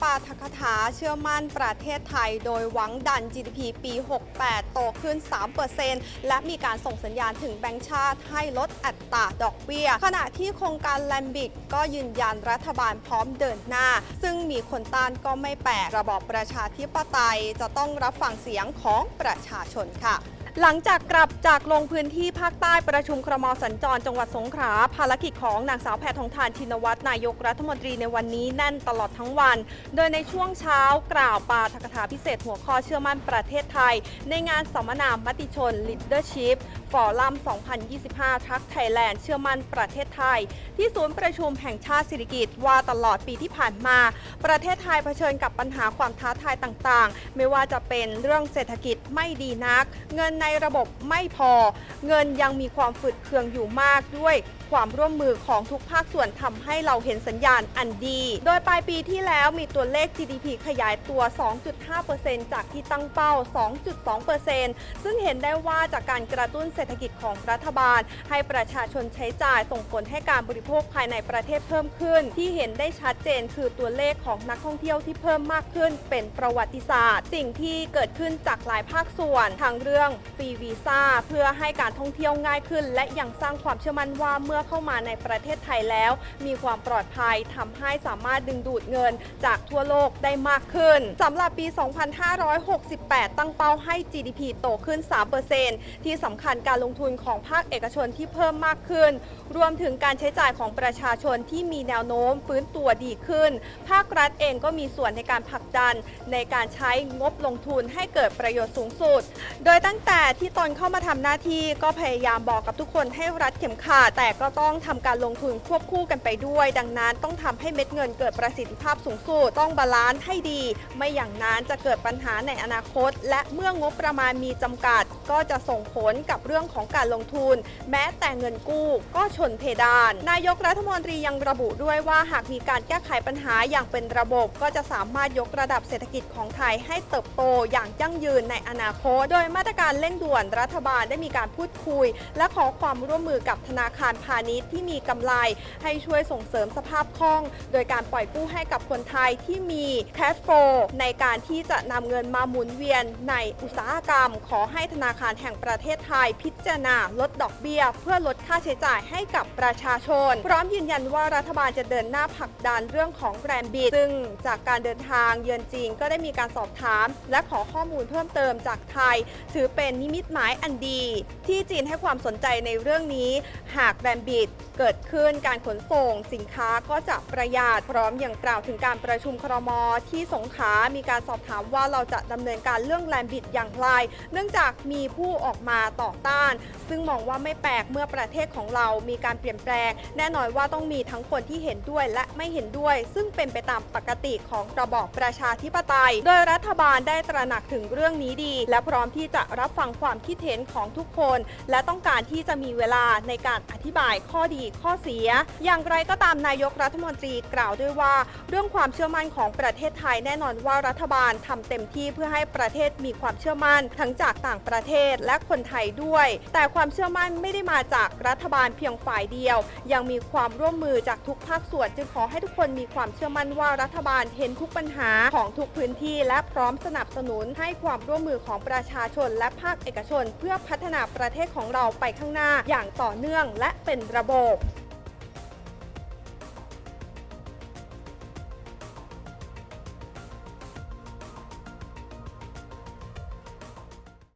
ปาทกถาเชื่อมั่นประเทศไทย โดยหวังดัน GDP ปี 68 โตขึ้น 3%และมีการส่งสัญญาณถึงแบงก์ชาติให้ลดอัตราดอกเบี้ย ขณะที่โครงการแลมบิกก็ยืนยันรัฐบาลพร้อมเดินหน้า ซึ่งมีคนต้านก็ไม่แปลกระบอบประชาธิปไตยจะต้องรับฟังเสียงของประชาชนค่ะ หลังจากกลับจากลงพื้นที่ภาคใต้ประชุมครมสัญจรจังหวัดสงขลาภารกิจของนางสาวแพทองทานชินวัตรนายกรัฐมนตรีในวันนี้แน่นตลอดทั้งวัน โดยในช่วงเช้ากล่าวปาฐกถาพิเศษหัวข้อเชื่อมั่นประเทศไทย ในงานสัมมนามติชน Leadership ฟอรัม2025 ทักไทยแลนด์เชื่อมั่นประเทศไทย ที่ศูนย์ประชุมแห่งชาติสิริกิตว่าตลอดปีที่ผ่านมา ประเทศไทยเผชิญกับปัญหาความท้าทายต่างๆ ไม่ว่าจะเป็นเรื่องเศรษฐกิจไม่ดีนัก เงินในระบบไม่พอ เงินยังมีความฝืดเคืองอยู่มากด้วย ความร่วมมือของทุกภาคส่วนทำให้เราเห็นสัญญาณอันดี โดยปลายปีที่แล้วมีตัวเลข GDP ขยายตัว 2.5%จากที่ตั้งเป้า 2.2%ซึ่งเห็นได้ว่าจากการกระตุ้นเศรษฐกิจของรัฐบาล ให้ประชาชนใช้จ่ายส่งผลให้การบริโภคภายในประเทศเพิ่มขึ้น ที่เห็นได้ชัดเจนคือตัวเลขของนักท่องเที่ยวที่เพิ่มมากขึ้นเป็นประวัติศาสตร์ สิ่งที่เกิดขึ้นจากหลายภาคส่วนทางเรื่องฟรีวีซ่าเพื่อให้การท่องเที่ยวง่ายขึ้น และยังสร้างความเชื่อมั่นว่าเมื่อเข้ามาในประเทศไทยแล้ว มีความปลอดภัยทำให้สามารถดึงดูดเงินจากทั่วโลกได้มากขึ้นสำหรับปี 2568 ตั้งเป้าให้ GDP โตขึ้น 3%ที่สำคัญการลงทุนของภาคเอกชนที่เพิ่มมากขึ้น รวมถึงการใช้จ่ายของประชาชนที่มีแนวโน้มฟื้นตัวดีขึ้น ภาครัฐเองก็มีส่วนในการผลักดันในการใช้งบลงทุนให้เกิดประโยชน์สูงสุด โดยตั้งแต่ที่ตนเข้ามาทำหน้าที่ก็พยายามบอกกับทุกคนให้รัดเข็มขัดแต่ก็ต้องทำการลงทุนควบคู่กันไปด้วย ดังนั้นต้องทำให้เม็ดเงินเกิดประสิทธิภาพสูงสุดต้องบาลานซ์ให้ดี ไม่อย่างนั้นจะเกิดปัญหาในอนาคต และเมื่องบประมาณมีจำกัด ก็จะส่งผลกับเรื่องของการลงทุน แม้แต่เงินกู้ก็ชนเพดาน นายกรัฐมนตรียังระบุด้วยว่าหากมีการแก้ไขปัญหาอย่างเป็นระบบ ก็จะสามารถยกระดับเศรษฐกิจของไทยให้เติบโตอย่างยั่งยืนในอนาคต โดยมาตรการเร่งด่วนรัฐบาลได้มีการพูดคุย และขอความร่วมมือกับธนาคารพาณิชย์ที่มีกำไร ให้ช่วยส่งเสริมสภาพคล่อง โดยการปล่อยกู้ให้กับคนไทยที่มีแคชโฟในการที่จะนำเงินมาหมุนเวียนในอุตสาหกรรม ขอให้ธนาคารแห่งประเทศไทย พิจารณาลดดอกเบี้ย เพื่อลดค่าใช้จ่ายให้กับประชาชน พร้อมยืนยันว่ารัฐบาลจะเดินหน้าผลักดันเรื่องของแบรนด์บิดซึ่งจากการเดินทางเยือนจีนก็ได้มีการสอบถาม และขอข้อมูลเพิ่มเติมจากไทย ถือเป็นนิมิตหมายอันดี ที่จีนให้ความสนใจในเรื่องนี้ หากแบรนด์บิดเกิดขึ้นการขนส่งสินค้าก็จะประหยัดพร้อมอย่างกล่าวถึงการประชุมครมที่สงขลามีการสอบถามว่าเราจะดำเนินการเรื่องแลนบิดอย่างไร เนื่องจากมีผู้ออกมาต่อต้าน ซึ่งมองว่าไม่แปลกเมื่อประเทศของเรามีการเปลี่ยนแปลง แน่นอนว่าต้องมีทั้งคนที่เห็นด้วยและไม่เห็นด้วย ซึ่งเป็นไปตามปกติของระบอบประชาธิปไตย โดยรัฐบาลได้ตระหนักถึงเรื่องนี้ดี และพร้อมที่จะรับฟังความคิดเห็นของทุกคน และต้องการที่จะมีเวลาในการอธิบายข้อดีข้อเสีย อย่างไรก็ตามนายกรัฐมนตรีกล่าวด้วยว่า เรื่องความเชื่อมั่นของประเทศไทยแน่นอนว่ารัฐบาลทำเต็มที่เพื่อให้ประเทศมีความเชื่อมั่น ทั้งจากต่างประเทศและคนไทยด้วย แต่ความเชื่อมั่นไม่ได้มาจากรัฐบาลเพียงฝ่ายเดียว ยังมีความร่วมมือจากทุกภาคส่วน จึงขอให้ทุกคนมีความเชื่อมั่นว่ารัฐบาลเห็นทุกปัญหาของทุกพื้นที่ และพร้อมสนับสนุนให้ความร่วมมือของประชาชนและภาคเอกชน เพื่อพัฒนาประเทศของเราไปข้างหน้าอย่างต่อเนื่องและเป็นระบบ